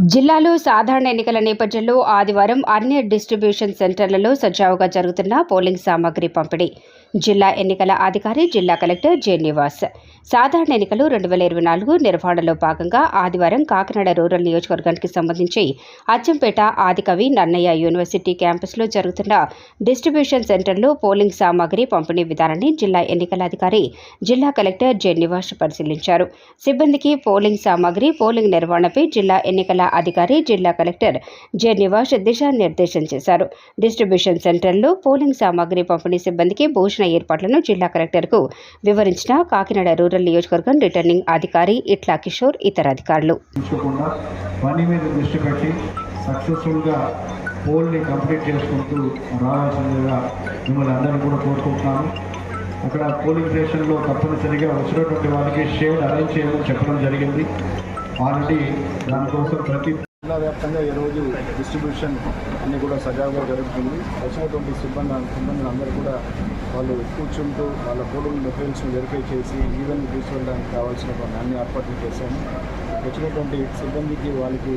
జిల్లాలో సాధారణ ఎన్నికల నేపథ్యంలో ఆదివారం అన్ని డిస్ట్రిబ్యూషన్ సెంటర్లలో సజావుగా జరుగుతున్న పోలింగ్ సామాగ్రి పంపిణీ. జిల్లా ఎన్నికల అధికారి జిల్లా కలెక్టర్ జె నివాస్. సాధారణ ఎన్నికలు రెండు వేల ఇరవై నాలుగు నిర్వహణలో భాగంగా ఆదివారం కాకినాడ రూరల్ నియోజకవర్గానికి సంబంధించి అచ్చంపేట ఆదికవి నన్నయ్య యూనివర్సిటీ క్యాంపస్లో జరుగుతున్న డిస్ట్రిబ్యూషన్ సెంటర్లో పోలింగ్ సామాగ్రి పంపిణీ విధానాన్ని జిల్లా ఎన్నికల అధికారి జిల్లా కలెక్టర్ జె నివాస్ పరిశీలించారు. సిబ్బందికి పోలింగ్ సామాగ్రి పోలింగ్ నిర్వహణపై జిల్లా ఎన్నికల అధికారి జిల్లా కలెక్టర్ జె నివాస్ దిశానిర్దేశం చేశారు. డిస్ట్రిబ్యూషన్ సెంటర్లో పోలింగ్ సామాగ్రి పంపిణీ సిబ్బందికి భూషణ సంరక్షణ ఏర్పాట్లను జిల్లా కలెక్టర్కు వివరించిన కాకినాడ రూరల్ నియోజకవర్గం రిటర్నింగ్ అధికారి ఇట్లా కిషోర్ ఇతర అధికారులు. పని మీద దృష్టి పెట్టి సక్సెస్ఫుల్గా పోల్ని కంప్లీట్ చేసుకుంటూ రావాల్సిందిగా మిమ్మల్ని అందరినీ కూడా కోరుకుంటున్నాను అక్కడ పోలింగ్ స్టేషన్లో తప్పనిసరిగా వచ్చినటువంటి వాళ్ళకి షేడ్ అరేంజ్ చేయమని చెప్పడం జరిగింది. ఆల్రెడీ దానికోసం ప్రతి జిల్లా వ్యాప్తంగా ఈరోజు డిస్ట్రిబ్యూషన్ అన్ని కూడా సజావుగా జరుగుతుంది. వచ్చినటువంటి సిబ్బంది సిబ్బంది అందరూ కూడా వాళ్ళు కూర్చుంటూ వాళ్ళ పోలింగ్ మెటీరియల్స్ని వెరిఫై చేసి ఈవెన్ తీసుకెళ్ళడానికి కావాల్సిన అన్ని ఏర్పాట్లు చేశాము. వచ్చినటువంటి సిబ్బందికి వాళ్ళకి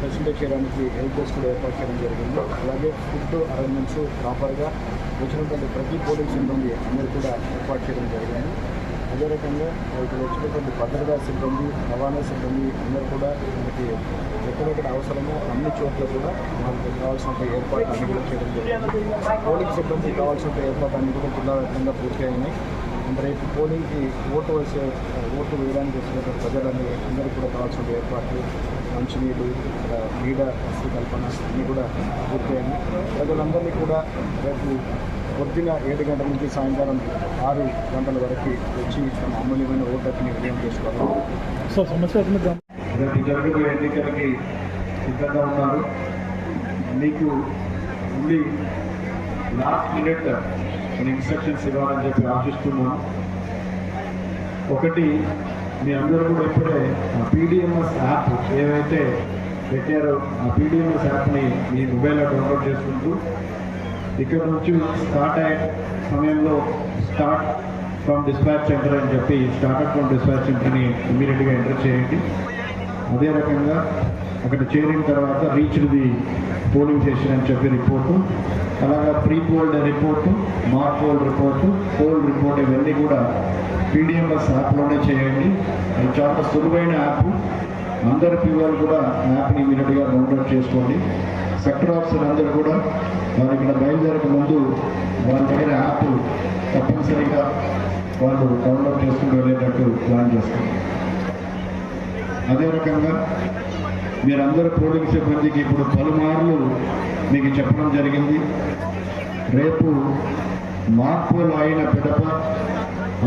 ఫెసిలిటేట్ చేయడానికి హెల్ప్ డెస్క్ కూడా ఏర్పాటు చేయడం జరిగింది. అలాగే ఫుడ్ అరేంజ్మెంట్స్ ప్రాపర్గా వచ్చినటువంటి ప్రతి పోలింగ్ సిబ్బంది అందరూ కూడా ఏర్పాటు చేయడం జరిగింది. అదే రకంగా ఇక్కడ వచ్చినటువంటి భద్రతా సిబ్బంది రవాణా సిబ్బంది అందరూ కూడా మనకి ఎక్కడెక్కడ అవసరమో అన్ని చోట్ల కూడా వాళ్ళకి కావాల్సిన ఏర్పాట్లు అన్ని కూడా చేయడం జరిగింది పోలింగ్ సిబ్బంది కావాల్సిన ఏర్పాట్లు అన్ని కూడా జిల్లా వ్యాప్తంగా పూర్తి అయినాయి రేపు పోలింగ్కి ఓటు వేసే ఓటు వేయడానికి వచ్చినటువంటి ప్రజలని అందరూ కూడా కావాల్సిన ఏర్పాట్లు మంచినీళ్ళు ఇక్కడ నీడ వస్తు కల్పన అన్నీ కూడా పూర్తయింది ప్రజలందరినీ కూడా రేపు పొద్దున ఏడు గంటల నుంచి సాయంకాలం ఆరు గంటల వరకు వచ్చి తమ అమూల్యమైన ఓటు హక్కుని వినియోగం చేసుకోవాలి రేపు జరగబోయే ఎన్నికలకి సిద్ధంగా ఉన్నారు. మీకు ఓన్లీ లాస్ట్ మినిట్ కొన్ని ఇన్స్ట్రక్షన్స్ ఇవ్వాలని చెప్పి ఆశిస్తున్నాను. ఒకటి మీ అందరూ కూడా ఇప్పుడే ఆ పీడిఎంఎస్ యాప్ ఏవైతే పెట్టారో ఆ పీడిఎంఎస్ యాప్ని మీ మొబైల్లో డౌన్లోడ్ చేసుకుంటూ ఇక్కడ నుంచి స్టార్ట్ అయ్యే సమయంలో స్టార్ట్ ఫ్రమ్ డిస్పాచ్ సెంటర్ అని చెప్పి స్టార్ట్అప్ ఫ్రమ్ డిస్పాచ్ సెంటర్ని ఇమీడియట్గా ఎంటర్ చేయండి. అదే రకంగా అక్కడ చేరిన తర్వాత రీచ్ ది పోలింగ్ స్టేషన్ అని చెప్పి రిపోర్టు. అలాగా pre polled report mark polled report polled report ఇవన్నీ కూడా పీడిఎంఎస్ యాప్లోనే చేయండి. అది చాలా సులువైన యాప్. అందరు పిల్లలు కూడా యాప్ని ఇమీడియట్గా డౌన్లోడ్ చేసుకోండి. సెక్టర్ ఆఫీసర్ అందరూ కూడా వారు ఇక్కడ బయలుదేరక ముందు వాళ్ళ దగ్గర యాప్ తప్పనిసరిగా వాళ్ళు డౌన్లోడ్ చేసుకుని వెళ్ళేటట్టు ప్లాన్ చేస్తాం అదే రకంగా మీరందరూ పోలింగ్ సిబ్బందికి ఇప్పుడు పలుమార్లు మీకు చెప్పడం జరిగింది. రేపు మార్పులు అయిన పిదప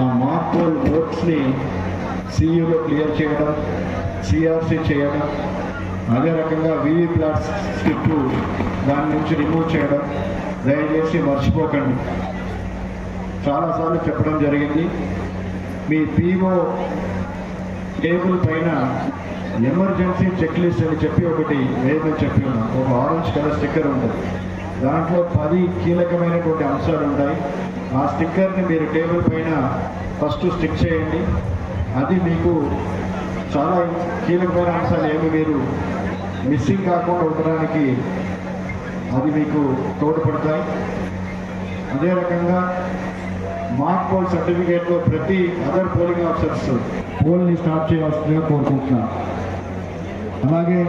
ఆ మార్పుల్ ఓట్స్ని సీఈలో క్లియర్ చేయడం సిఆర్సి చేయడం అదే రకంగా వివి ప్లాట్స్ స్లిప్ దాని నుంచి రిమూవ్ చేయడం దయచేసి మర్చిపోకండి. చాలాసార్లు చెప్పడం జరిగింది. మీ పీఓ టేబుల్ పైన ఎమర్జెన్సీ చెక్ లిస్ట్ అని చెప్పి ఒకటి వేయమని చెప్పి ఉన్నాం ఒక ఆరెంజ్ కలర్ స్టిక్కర్ ఉంటుంది దాంట్లో పది కీలకమైనటువంటి అంశాలు ఉంటాయి. ఆ స్టిక్కర్ని మీరు టేబుల్ పైన ఫస్ట్ స్టిక్ చేయండి. అది మీకు చాలా కీలకమైన అంశాలు ఏమి మీరు మిస్సింగ్ కాకుండా ఉండడానికి అది మీకు తోడ్పడతాయి. అదే రకంగా మార్క్ పోల్ సర్టిఫికేట్లో ప్రతి అదర్ పోలింగ్ ఆఫీసర్స్ పోల్ని స్టార్ట్ చేయవలసిందిగా కోరుకుంటున్నాను. అలాగే